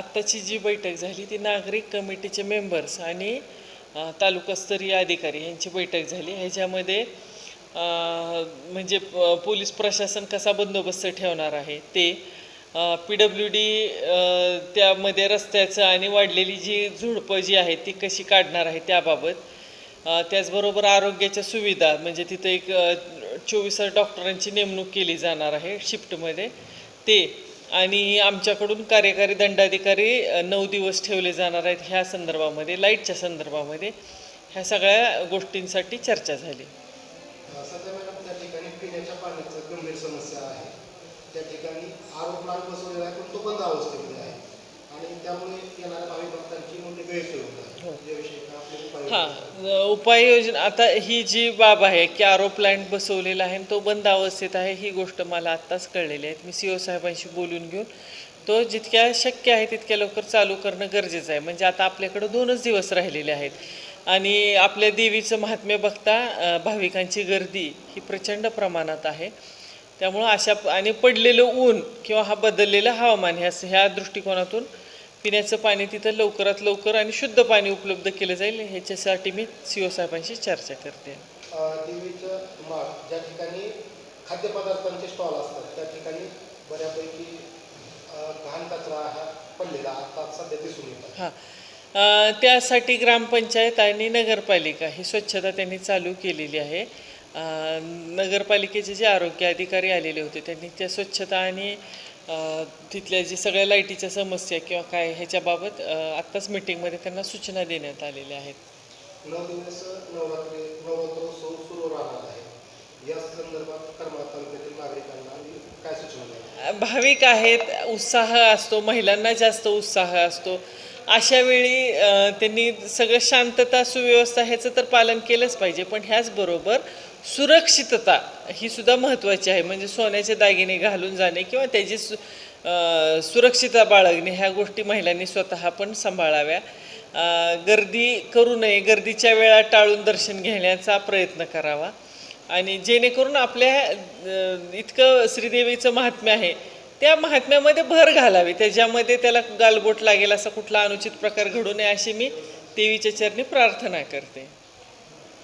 आत्ताची जी बैठक झाली ती नागरिक कमिटीचे मेंबर्स आणि तालुकास्तरीय अधिकारी यांची बैठक झाली. ह्याच्यामध्ये म्हणजे पोलीस प्रशासन कसा बंदोबस्त ठेवणार आहे ते पी डब्ल्यू डी त्यामध्ये रस्त्याचं आणि वाढलेली जी झुडपं जी आहे ती कशी काढणार आहे त्याबाबत त्याचबरोबर आरोग्याच्या सुविधा म्हणजे तिथं एक चोवीस डॉक्टरांची नेमणूक केली जाणार आहे शिफ्टमध्ये ते आणि आमच्याकडून कार्यकारी दंडाधिकारी नऊ दिवस ठेवले जाणार आहेत ह्या संदर्भामध्ये लाईटच्या संदर्भामध्ये. ह्या सगळ्या गोष्टींसाठी चर्चा झाली. त्या ठिकाणी पिण्याच्या समस्या आहे. त्या ठिकाणी आरो प्लांट बसवलेला आहे पण तो बंद अवस्थेत त्यामुळे येणाऱ्या भावी भक्तांची मोठी गैरसोय होत आहे याविषयी काय आपले उपाय हां उपाययोजना आता ही जी बाब आहे की आरो प्लांट बसवलेला आहे तो बंद अवस्थेत आहे ही गोष्ट मला आत्ताच कळलेली आहे. मी सी ओ साहेबांशी बोलून घेऊन तो जितक्या शक्य आहे तितक्या लवकर चालू करणं गरजेचं आहे. म्हणजे आता आपल्याकडं दोनच दिवस राहिलेले आहेत आणि आपल्या देवीचं महात्म्य बघता भाविकांची गर्दी ही प्रचंड प्रमाणात आहे. त्यामुळं अशा आणि पडलेलं ऊन किंवा हा बदललेलं हवामान ह्या ह्या दृष्टिकोनातून पिण्याचं पाणी तिथं लवकरात लवकर आणि शुद्ध पाणी उपलब्ध केलं जाईल. ह्याच्यासाठी मी सी ओ साहेबांशी चर्चा करते. अ, देवीचं माठ ज्या ठिकाणी खाद्यपदार्थांचे स्टॉल असतात त्या ठिकाणी बऱ्यापैकी घाण कचरा हा पडलेला आता सध्या दिसून येतात हां. त्यासाठी ग्रामपंचायत आणि नगरपालिका ही स्वच्छता त्यांनी चालू केलेली आहे. नगरपालिकेचे जे आरोग्य अधिकारी आलेले होते त्यांनी त्या स्वच्छता आणि तिथल्या जे सगळ्या लाईटीच्या समस्या किंवा काय ह्याच्याबाबत आत्ताच मिटिंगमध्ये त्यांना सूचना देण्यात आलेल्या आहेत. भाविक आहेत उत्साह असतो महिलांना जास्त उत्साह असतो. अशा वेळी त्यांनी सगळं शांतता सुव्यवस्था ह्याचं तर पालन केलंच पाहिजे. पण ह्याचबरोबर सुरक्षितता ही सुद्धा महत्त्वाची आहे. म्हणजे सोन्याचे दागिने घालून जाणे किंवा त्याची सु सुरक्षितता बाळगणे ह्या गोष्टी महिलांनी स्वतः पण सांभाळाव्या. गर्दी करू नये गर्दीच्या वेळा टाळून दर्शन घेण्याचा प्रयत्न करावा. आणि जेणेकरून आपल्या इतकं श्रीदेवीचं महात्म्य आहे त्या महात्म्यामध्ये भर घालावी. त्याच्यामध्ये त्याला गालबोट लागेल असा कुठला अनुचित प्रकार घडू नये अशी मी देवीच्या चरणी प्रार्थना करते.